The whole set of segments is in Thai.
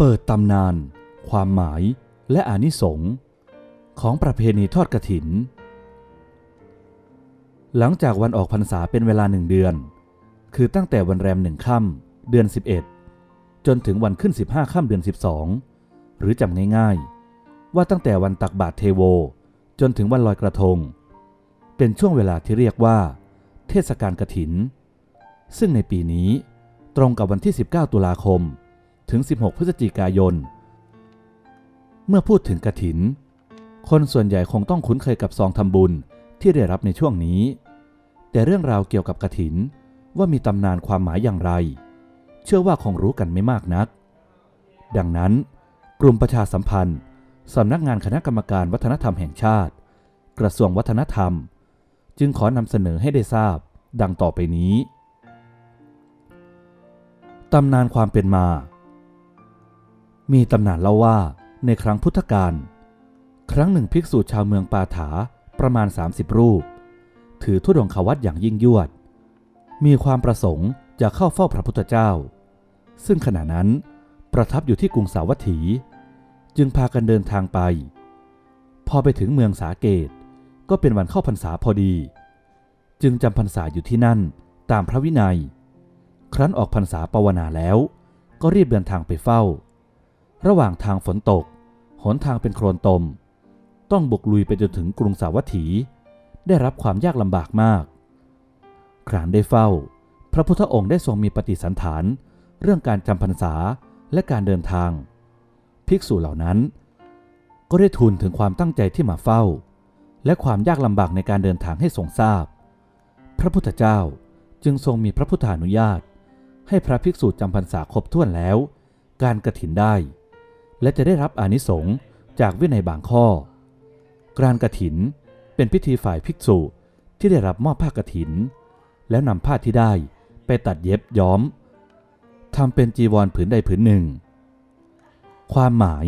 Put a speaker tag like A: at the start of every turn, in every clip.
A: เปิดตำนาน ความหมายและอานิสงส์ของประเพณีทอดกระถิน หลังจากวันออกพรรษาเป็นเวลาหนึ่งเดือน คือตั้งแต่วันแรมหนึ่งค่ำเดือน 11 จนถึงวันขึ้น 15ค่ำเดือน 12 หรือจำง่ายๆ ว่าตั้งแต่วันตักบาตรเทโว จนถึงวันลอยกระทง เป็นช่วงเวลาที่เรียกว่า เทศกาลกระถิน ซึ่งในปีนี้ตรงกับวันที่ 19 ตุลาคม ถึง 16 พฤศจิกายน เมื่อพูดถึงกระถิน คนส่วนใหญ่คงต้องคุ้นเคยกับซองทำบุญที่ได้รับในช่วงนี้ แต่เรื่องราวเกี่ยวกับกระถินว่ามีตำนานความหมายอย่างไร เชื่อว่าคงรู้กันไม่มากนัก ดังนั้น กลุ่มประชาสัมพันธ์สำนักงานคณะกรรมการวัฒนธรรมแห่งชาติ กระทรวงวัฒนธรรม จึงขอนำเสนอให้ได้ทราบ ดังต่อไปนี้ ตำนานความเป็นมา มีตำนานเล่าว่าในครั้งพุทธกาลครั้งหนึ่งภิกษุชาวเมืองปาถาประมาณ 30 รูป ถือธุดงควัตอย่างยิ่งยวด มีความประสงค์จะเข้าเฝ้าพระพุทธเจ้า ซึ่งขณะนั้นประทับอยู่ที่กรุงสาวัตถี จึงพากันเดินทางไป พอไปถึงเมืองสาเกตก็เป็นวันเข้าพรรษาพอดี จึงจำพรรษาอยู่ที่นั่นตามพระวินัย ครั้นออกพรรษาปวนาแล้ว ก็รีบเดินทางไปเฝ้า ระหว่างทางฝนตก หนทางเป็นโคลนตม ต้องบุกลุยไปจนถึงกรุงสาวัตถี ได้รับความยากลำบากมาก ครานได้เฝ้า พระพุทธองค์ได้ทรงมีปฏิสันฐาน เรื่องการจำพรรษาและการเดินทาง ภิกษุเหล่านั้น ก็ได้ทูลถึงความตั้งใจที่มาเฝ้า และความยากลำบากในการเดินทางให้ทรงทราบ พระพุทธเจ้าจึงทรงมีพระพุทธานุญาต ให้พระภิกษุจำพรรษาครบถ้วนแล้ว การกระถินได้ และจะได้รับอานิสงส์จากวินัยบางข้อ กรารกระถินเป็นพิธีฝ่ายภิกษุที่ได้รับมอบผ้ากระถิน แล้วนำผ้าที่ได้ไปตัดเย็บย้อมทำเป็นจีวรผืนใดผืนหนึ่ง ความหมาย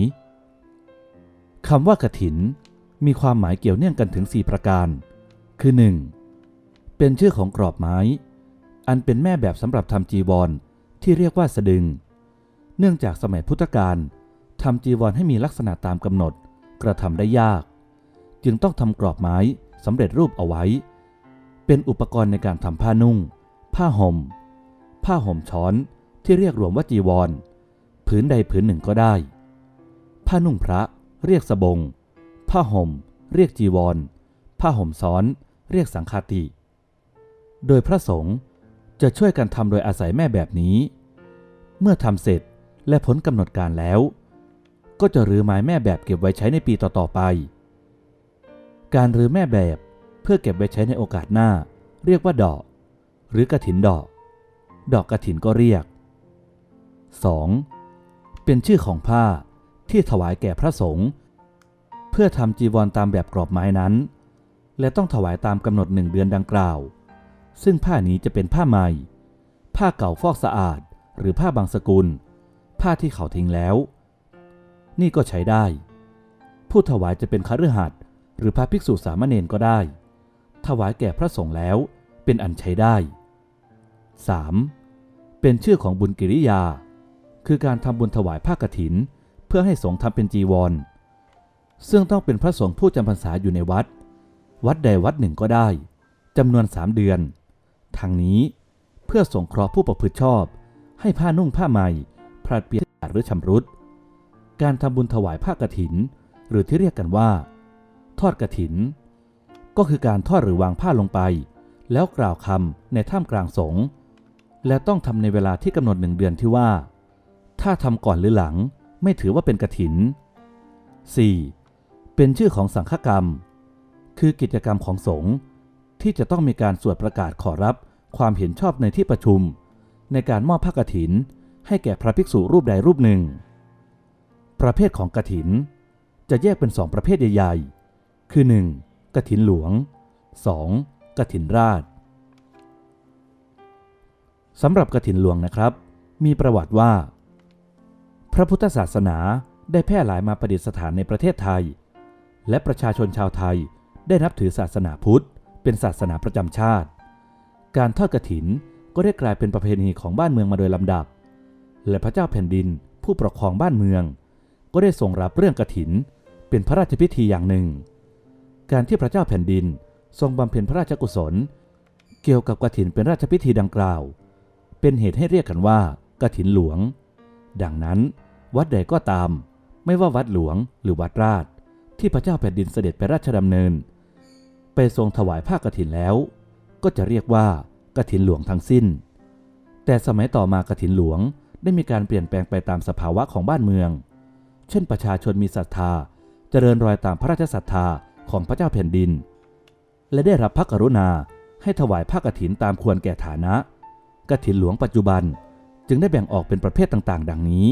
A: คำว่ากระถินมีความหมายเกี่ยวเนื่องกันถึง 4 ประการ คือ 1. เป็นชื่อของกรอบไม้ อันเป็นแม่แบบสำหรับทำจีวรที่เรียกว่าสะดึง เนื่องจากสมัยพุทธกาล ทำจีวรให้มีลักษณะตามกำหนด กระทำได้ยาก จึงต้องทำกรอบไม้สำเร็จรูปเอาไว้ เป็นอุปกรณ์ในการทำผ้านุ่ง ผ้าห่ม ผ้าห่มช้อนที่เรียกรวมว่าจีวร ผืนใดผืนหนึ่งก็ได้ ผ้านุ่งพระเรียกสบง ผ้าห่ม เรียกจีวร ผ้าห่มซ้อน เรียกสังฆาติ โดยพระสงฆ์จะช่วยกันทำโดยอาศัยแม่แบบนี้ เมื่อทำเสร็จและพ้นกำหนดการแล้ว ก็จะรื้อไม้แม่แบบเก็บไว้ใช้ในปีต่อๆไป การรื้อแม่แบบเพื่อเก็บไว้ใช้ในโอกาสหน้า เรียกว่าดอก หรือกระถินดอก ดอกกระถินก็เรียก 2. เป็นชื่อของผ้าที่ถวายแก่พระสงฆ์เพื่อทำจีวรตามแบบกรอบไม้นั้น และต้องถวายตามกำหนดหนึ่งเดือนดังกล่าว ซึ่งผ้านี้จะเป็นผ้าใหม่ ผ้าเก่าฟอกสะอาด หรือผ้าบางสกุล ผ้าที่เขาทิ้งแล้ว นี่ก็ใช้ได้ ผู้ถวายจะเป็นคฤหัสถ์หรือพระภิกษุสามเณรก็ได้ ถวายแก่พระสงฆ์แล้วเป็นอันใช้ได้ 3. เป็นชื่อของบุญกิริยา คือการทำบุญถวายผ้ากฐิน เพื่อให้สงฆ์ทำเป็นจีวร ซึ่งต้องเป็นพระสงฆ์ผู้จำพรรษาอยู่ในวัด วัดใดวัดหนึ่งก็ได้จำนวนสามเดือน ทางนี้เพื่อสงเคราะห์ผู้ประพฤติชอบ ให้ผ้านุ่งผ้าใหม่พลาดเปลี่ยนหรือชำรุด การทำบุญถวายผ้ากฐิน หรือที่เรียกกันว่า ทอดกฐิน ก็คือการทอดหรือวางผ้าลงไป แล้วกล่าวคำในท่ามกลางสงฆ์และต้องทำในเวลาที่กำหนดหนึ่งเดือนที่ว่า ถ้าทำก่อนหรือหลังไม่ถือว่าเป็นกฐิน 4. เป็นชื่อของสังฆกรรม คือกิจกรรมของสงฆ์ที่จะต้องมีการสวดประกาศขอรับความเห็นชอบในที่ประชุม ในการมอบผ้ากฐิน ให้แก่พระภิกษุรูปใดรูปหนึ่ง ประเภทของกฐิน จะแยกเป็นสองประเภทใหญ่ๆ คือ 1. กฐินหลวง 2. กฐินราชสำหรับกฐินหลวงนะครับ มีประวัติว่า พระพุทธศาสนาได้แพร่หลายมาประดิษฐานในประเทศไทย และประชาชนชาวไทยได้นับถือศาสนาพุทธ เป็นศาสนาประจำชาติ การทอดกฐินก็ได้กลายเป็นประเพณีของบ้านเมืองมาโดยลำดับ และพระเจ้าแผ่นดินผู้ปกครองบ้านเมือง ก็ได้ทรงรับเรื่องกฐิน เป็นพระราชพิธีอย่างหนึ่ง การที่พระเจ้าแผ่นดินทรงบำเพ็ญพระราชกุศล เกี่ยวกับกฐินเป็นราชพิธีดังกล่าว เป็นเหตุให้เรียกกันว่ากฐินหลวง ดังนั้น วัดใดก็ตาม ไม่ว่าวัดหลวงหรือวัดราช ที่พระเจ้าแผ่นดินเสด็จไปราชดำเนิน ไปทรงถวายผ้ากฐินแล้ว ก็จะเรียกว่ากฐินหลวงทั้งสิ้น แต่สมัยต่อมากฐินหลวงได้มีการเปลี่ยนแปลงไปตามสภาวะของบ้านเมือง เช่นประชาชนมีศรัทธา เจริญรอยตามพระราชศรัทธาของพระเจ้าแผ่นดิน และได้รับพระกรุณาให้ถวายผ้ากฐินตามควรแก่ฐานะกฐินหลวงปัจจุบันจึงได้แบ่งออกเป็นประเภทต่างๆ ดังนี้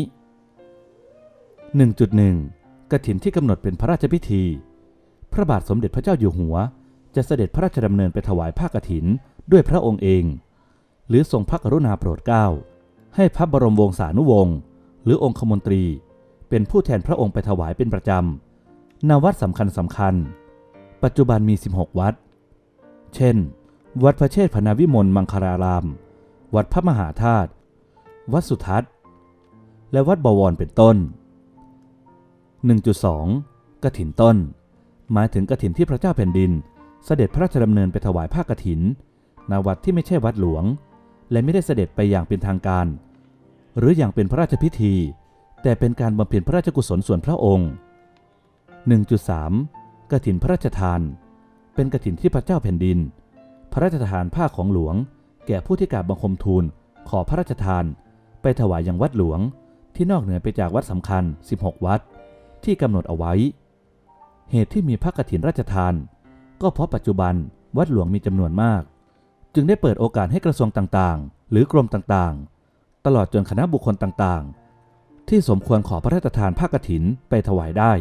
A: 1.1 กฐินที่กำหนดเป็นพระราชพิธี พระบาทสมเด็จพระเจ้าอยู่หัว จะเสด็จพระราชดำเนินไปถวายผ้ากฐินด้วยพระองค์เอง หรือทรงพระกรุณาโปรดเกล้าให้พระบรมวงศานุวงศ์หรือองคมนตรี เป็นผู้แทนพระองค์ไปถวายเป็นประจำ ณ วัดสำคัญสำคัญ ปัจจุบันมี 16 วัด เช่น วัดพระเชษฐ์พนาวิมลมังคาราราม วัดพระมหาธาตุ วัดสุทัศน์ และวัดบวรเป็นต้น 1.2กฐินต้น หมายถึงกฐินที่พระเจ้าแผ่นดิน เสด็จพระราชดำเนินไปถวายผ้ากฐินณวัดที่ไม่ใช่วัดหลวง และไม่ได้เสด็จไปอย่างเป็นทางการ หรืออย่างเป็นพระราชพิธี แต่เป็นการบำเพ็ญพระราชกุศลส่วนพระองค์ 1.3กฐินพระราชทาน เป็นกฐินที่พระเจ้าแผ่นดิน พระราชทานผ้าของหลวง แก่ผู้ที่กราบบังคมทูล ขอพระราชทาน ไปถวายยังวัดหลวง ที่นอกเหนือไปจากวัดสำคัญ 16 วัด ที่กำหนดเอาไว้ เหตุที่มีพระกฐินราชทาน ก็เพราะปัจจุบันวัดหลวงมีจำนวนมาก จึงได้เปิดโอกาสให้กระทรวงต่างๆ หรือกรมต่างๆ ตลอดจนคณะบุคคลต่างๆ ที่สมควรขอพระราชทานผ้ากฐินไปถวายได้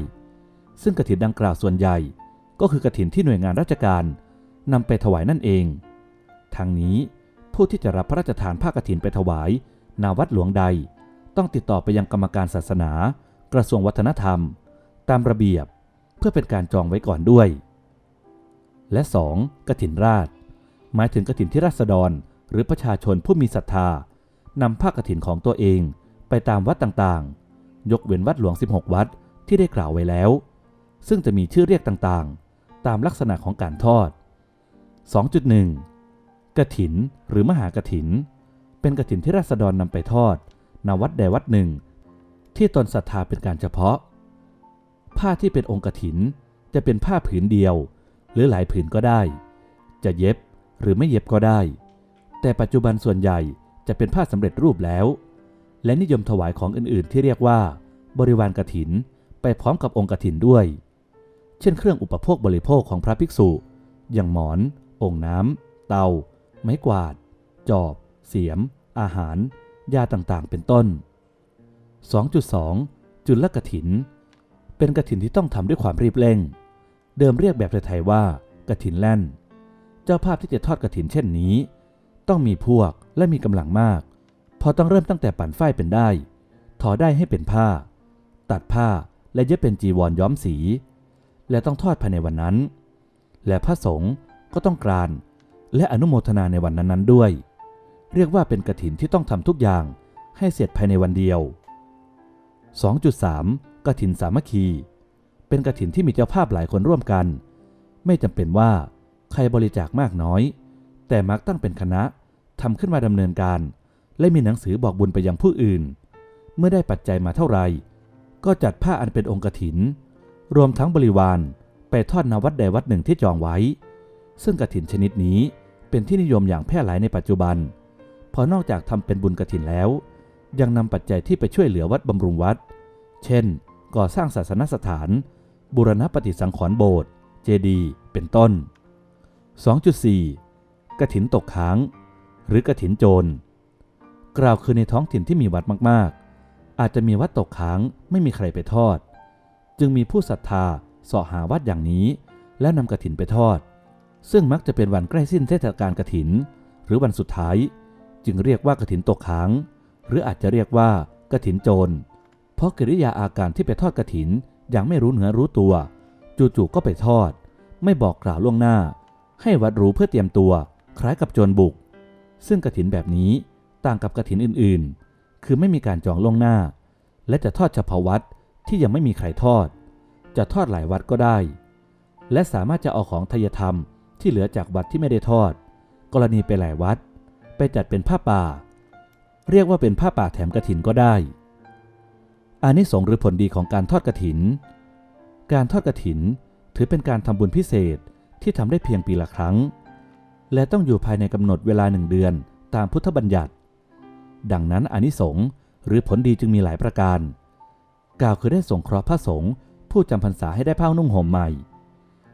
A: ซึ่งกฐินดังกล่าวส่วนใหญ่ก็คือกฐินที่หน่วยงานราชการนำไปถวายนั่นเองทางนี้ผู้ที่จะรับพระราชทานผ้ากฐินไปถวายนาวัดหลวงใด ต้องติดต่อไปยังกรรมการศาสนา กระทรวงวัฒนธรรม ตามระเบียบเพื่อเป็นการจองไว้ก่อนด้วย และ 2. กฐินราช หมายถึงกฐินที่ราษฎรหรือประชาชนผู้มีศรัทธานำผ้ากฐินของตัวเอง ไปตามวัดต่างๆ ยกเว้นวัดหลวง 16 วัดที่ได้กล่าวไว้แล้ว ซึ่งจะมีชื่อเรียกต่างๆ ตามลักษณะของการทอด 2.1กฐินหรือมหากฐิน เป็นกฐินที่ราษฎรนำไปทอดณวัดใดวัดหนึ่ง ที่ตนศรัทธาเป็นการเฉพาะ ผ้าที่เป็นองค์กฐินจะเป็นผ้าผืนเดียว หรือหลายผืนก็ได้ จะเย็บหรือไม่เย็บก็ได้ แต่ปัจจุบันส่วนใหญ่จะเป็นผ้าสำเร็จรูปแล้ว และนิยมถวายของอื่นๆ ที่เรียกว่า บริวารกฐิน ไปพร้อมกับองค์กฐินด้วย เช่นเครื่องอุปโภคบริโภคของพระภิกษุ อย่างหมอน องค์น้ำเตา ไม้กวาด จอบ เสียม อาหาร ยาต่างๆ เป็นต้น 2.2 จุลกฐิน เป็นกฐินที่ต้องทำด้วยความรีบเร่ง เดิมเรียกแบบไทยๆว่ากฐินแล่น เจ้าภาพที่จะทอดกฐินเช่นนี้ ต้องมีพวกและมีกำลังมาก พอต้องเริ่มตั้งแต่ปั่นฝ้ายเป็นได้ ทอได้ให้เป็นผ้า ตัดผ้าและเย็บเป็นจีวรย้อมสี และต้องทอดภายในวันนั้น และพระสงฆ์ก็ต้องกรานและอนุโมทนาในวันนั้นๆด้วย เรียกว่าเป็นกฐินที่ต้องทำทุกอย่างให้เสร็จภายในวันเดียว 2.3กฐินสามัคคี เป็นกฐินที่มีเจ้าภาพหลายคนร่วมกัน ไม่จำเป็นว่าใครบริจาคมากน้อย แต่มักตั้งเป็นคณะทำขึ้นมาดำเนินการ และมีหนังสือบอกบุญไปยังผู้อื่น เมื่อได้ปัจจัยมาเท่าไหร่ก็จัดผ้าอันเป็นองค์กฐิน รวมทั้งบริวารไปทอดนวัดใดวัดหนึ่งที่จองไว้ ซึ่งกฐินชนิดนี้เป็นที่นิยมอย่างแพร่หลายในปัจจุบัน พอนอกจากทำเป็นบุญกฐินแล้ว ยังนำปัจจัยที่ไปช่วยเหลือวัดบำรุงวัด เช่น ก่อสร้างศาสนสถาน บูรณปฏิสังขรณ์โบสถ์เจดีย์เป็นต้น 2.4กฐินตกค้าง หรือกฐินโจร กล่าวคือในท้องถิ่นที่มีวัดมากๆ อาจจะมีวัดตกค้างไม่มีใครไปทอด จึงมีผู้ศรัทธาเสาะหาวัดอย่างนี้ แล้วนำกฐินไปทอด ซึ่งมักจะเป็นวันใกล้สิ้นเทศกาลกฐิน หรือวันสุดท้าย จึงเรียกว่ากฐินตกค้าง หรืออาจจะเรียกว่ากฐินโจร เพราะกิริยาอาการที่ไปทอดกฐินอย่างไม่รู้เนื้อรู้ตัว จู่ๆก็ไปทอด ไม่บอกกล่าวล่วงหน้า ให้วัดรู้เพื่อเตรียมตัว คล้ายกับโจรบุก ซึ่งกฐินแบบนี้ ต่างกับกฐินอื่นๆ คือไม่มีการจองล่วงหน้า และจะทอดเฉพาะวัดที่ยังไม่มีใครทอด จะทอดหลายวัดก็ได้ และสามารถจะเอาของทายธรรมที่เหลือจากวัดที่ไม่ได้ทอด กรณีไปหลายวัด ไปจัดเป็นผ้าป่า เรียกว่าเป็นผ้าป่าแถมกระถินก็ได้อานิสงส์หรือผลดีของการทอดกระถิน การทอดกระถินถือเป็นการทำบุญพิเศษที่ทำได้เพียงปีละครั้ง และต้องอยู่ภายในกำหนดเวลาหนึ่งเดือนตามพุทธบัญญัติ ดังนั้นอนิสงส์หรือผลดีจึงมีหลายประการ กล่าวคือได้สงเคราะห์พระสงฆ์ผู้จำพรรษาให้ได้ผ้านุ่งห่มใหม่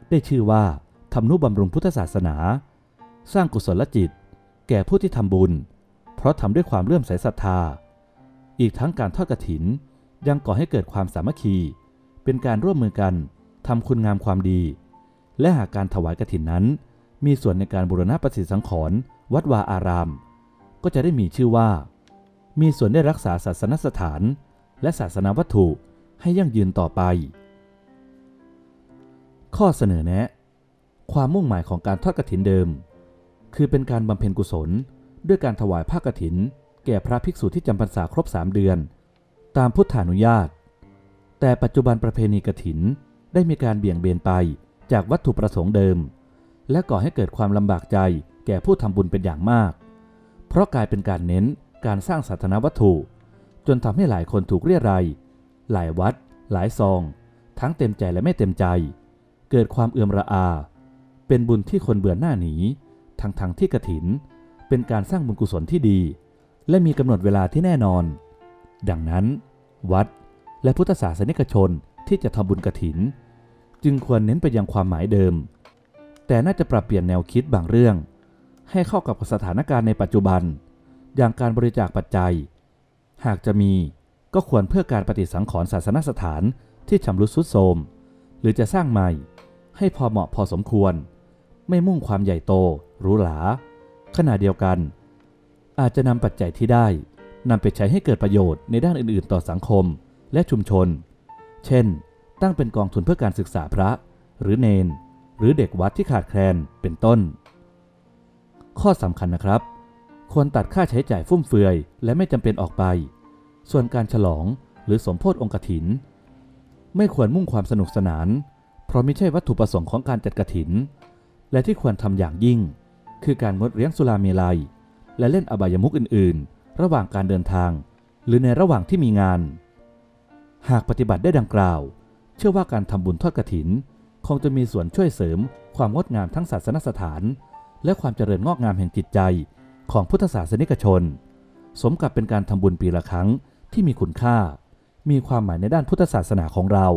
A: ได้ชื่อว่าทำนุบำรุงพุทธศาสนา สร้างกุศลจิต แก่ผู้ที่ทำบุญ เพราะทำด้วยความเลื่อมใสศรัทธา อีกทั้งการทอดกฐิน ยังก่อให้เกิดความสามัคคี เป็นการร่วมมือกันทำคุณงามความดี และหากการถวายกฐินนั้น มีส่วนในการบูรณะประสิทธิสังขรณ์วัดวาอาราม ก็จะได้มีชื่อว่า มีส่วนได้รักษาศาสนสถาน และศาสนาวัตถุให้ยั่งยืนต่อไป ข้อเสนอแนะ ความมุ่งหมายของการทอดกฐินเดิม คือเป็นการบำเพ็ญกุศล ด้วยการถวายผ้ากฐิน แก่พระภิกษุที่จำพรรษาครบสามเดือน ตามพุทธานุญาต แต่ปัจจุบันประเพณีกฐินได้มีการเบี่ยงเบนไปจากวัตถุประสงค์เดิม และก่อให้เกิดความลำบากใจแก่ผู้ทำบุญเป็นอย่างมาก เพราะกลายเป็นการเน้น การสร้างสาธารณวัตถุ จนทำให้หลายคนถูกเรียรายหลายวัด หลายซอง ทั้งเต็มใจและไม่เต็มใจ เกิดความเอื่อมระอา เป็นบุญที่คนเบื่อหน้าหนีทั้งทางที่กระถิน เป็นการสร้างบุญกุศลที่ดี และมีกำหนดเวลาที่แน่นอน ดังนั้น วัดและพุทธศาสนิกชนที่จะทำบุญกระถิน จึงควรเน้นไปยังความหมายเดิม แต่น่าจะปรับเปลี่ยนแนวคิดบางเรื่อง ให้เข้ากับสถานการณ์ในปัจจุบัน อย่างการบริจาคปัจจัย หากจะมีก็ควรเพื่อการปฏิสังขรณ์ศาสนสถานที่ชำรุดทรุดโทรมหรือจะสร้างใหม่ ให้พอเหมาะพอสมควร ไม่มุ่งความใหญ่โตหรูหราขณะเดียวกัน อาจจะนำปัจจัยที่ได้นำไปใช้ให้เกิดประโยชน์ในด้านอื่นๆ ต่อสังคมและชุมชน เช่น ตั้งเป็นกองทุนเพื่อการศึกษาพระ หรือเนน หรือเด็กวัดที่ขาดแคลนเป็นต้น ข้อสำคัญนะครับ ควรตัดค่าใช้จ่ายฟุ่มเฟือย และไม่จำเป็นออกไป ส่วนการฉลองหรือสมโพธองค์กถิน ไม่ควรมุ่งความสนุกสนาน เพราะไม่ใช่วัตถุประสงค์ของการจัดกถิน และที่ควรทำอย่างยิ่ง คือการงดเลี้ยงสุราเมลัย และเล่นอบายมุขอื่น ๆ ระหว่างการเดินทาง หรือในระหว่างที่มีงาน หากปฏิบัติได้ดังกล่าว เชื่อว่าการทำบุญทอดกฐิน คงจะมีส่วนช่วยเสริมความงดงามทั้งศาสนสถาน และความเจริญงอกงามแห่งจิตใจ ของพุทธศาสนิกชน สมกับเป็นการทำบุญปีละครั้งที่มีคุณค่า มีความหมายในด้านพุทธศาสนาของเรา